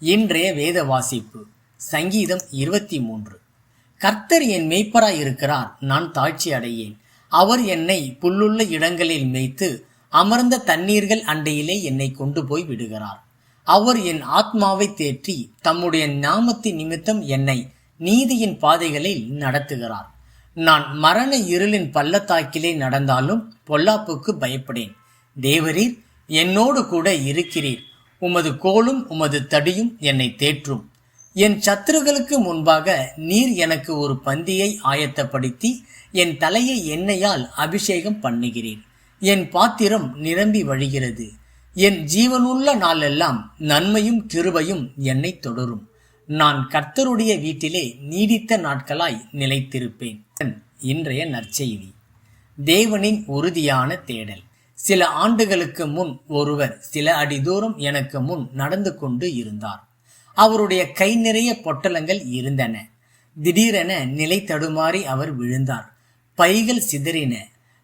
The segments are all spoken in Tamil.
இன்றைய வேத வாசிப்பு சங்கீதம் இருபத்தி மூன்று கர்த்தர் என் மெய்ப்பராய் இருக்கிறார் நான் தாழ்ச்சி அடையேன். அவர் என்னை புல்லுள்ள இடங்களில் மேய்த்து அமர்ந்த தண்ணீர்கள் அண்டையிலே என்னை கொண்டு போய் விடுகிறார். அவர் என் ஆத்மாவை தேற்றி தம்முடைய நாமத்தின் நிமித்தம் என்னை நீதியின் பாதைகளில் நடத்துகிறார். நான் மரண இருளின் பள்ளத்தாக்கிலே நடந்தாலும் பொல்லாப்புக்கு பயப்படேன். தேவரீர் என்னோடு கூட இருக்கிறீர். உமது கோலும் உமது தடியும் என்னை தேற்றும். என் சத்துருகளுக்கு முன்பாக நீர் எனக்கு ஒரு பந்தியை ஆயத்தப்படுத்தி என் தலையை எண்ணெயால் அபிஷேகம் பண்ணுகிறீர். என் பாத்திரம் நிரம்பி வழிகிறது. என் ஜீவனுள்ள நாளெல்லாம் நன்மையும் கிருபையும் என்னை தொடரும். நான் கர்த்தருடைய வீட்டிலே நீடித்த நாட்களாய் நிலைத்திருப்பேன். இன்றைய நற்செய்தி. தேவனின் உறுதியான தேடல். சில ஆண்டுகளுக்கு முன் ஒருவர் சில அடி தூரம் எனக்கு முன் நடந்து கொண்டு இருந்தார். அவருடைய கை நிறைய பொட்டலங்கள் இருந்தன. திடீரென நிலை தடுமாறி அவர் விழுந்தார். பைகள் சிதறின.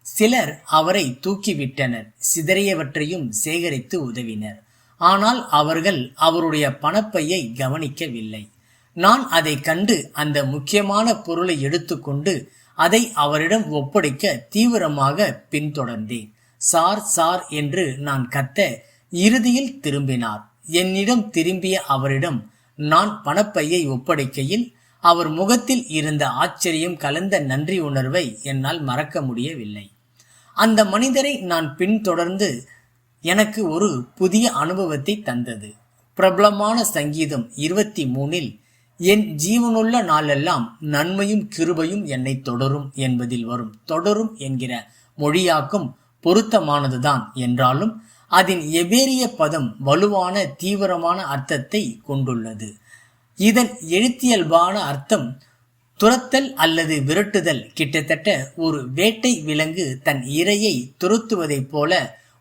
சிலர் அவரை தூக்கிவிட்டனர். சிதறியவற்றையும் சேகரித்து உதவினர். ஆனால் அவர்கள் அவருடைய பணப்பையை கவனிக்கவில்லை. நான் அதை கண்டு அந்த முக்கியமான பொருளை எடுத்துக்கொண்டு அதை அவரிடம் ஒப்படைக்க தீவிரமாக பின்தொடர்ந்தேன். சார் சார் என்று நான் கத்த இறுதியில் திரும்பினார். என்னிடம் திரும்பிய அவரிடம் நான் பணப்பையை ஒப்படைக்கையில் அவர் முகத்தில் இருந்த ஆச்சரியம் கலந்த நன்றி உணர்வை என்னால் மறக்க முடியவில்லை. அந்த மனிதரை நான் பின்தொடர்ந்து எனக்கு ஒரு புதிய அனுபவத்தை தந்தது. பிரபலமான சங்கீதம் இருபத்தி மூணில் என் ஜீவனுள்ள நாளெல்லாம் நன்மையும் கிருபையும் என்னை தொடரும் என்பதில் வரும். தொடரும் என்கிற மொழியாக்கும் பொருத்தமானதுதான் என்றாலும் அதன் எபேரிய பதம் வலுவான தீவிரமான அர்த்தத்தை கொண்டுள்ளது. இதன் எழுத்தியல்பான அர்த்தம் துரத்தல் அல்லது விரட்டுதல் கிட்டத்தட்ட ஒரு வேட்டை விலங்கு தன் இரையை துரத்துவதைப் போல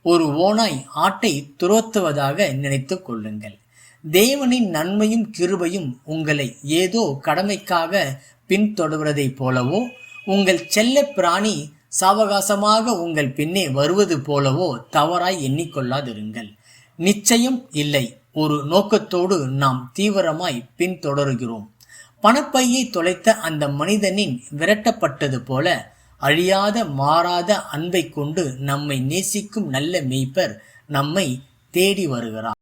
ஒரு ஓனாய் ஆட்டை துரத்துவதாக நினைத்து கொள்ளுங்கள். தேவனின் நன்மையும் கிருபையும் உங்களை ஏதோ கடமைக்காக பின்தொடர்வதைப் போலவோ உங்கள் செல்ல பிராணி சாவகாசமாக உங்கள் பின்னே வருவது போலவோ தவறாய் எண்ணிக்கொள்ளாதிருங்கள். நிச்சயம் இல்லை. ஒரு நோக்கத்தோடு நாம் தீவிரமாய் பின்தொடர்கிறோம். பணப்பையை தொலைத்த அந்த மனிதனின் விரட்டப்பட்டது போல அழியாத மாறாத அன்பை கொண்டு நம்மை நேசிக்கும் நல்ல மெய்ப்பர் நம்மை தேடி வருகிறார்.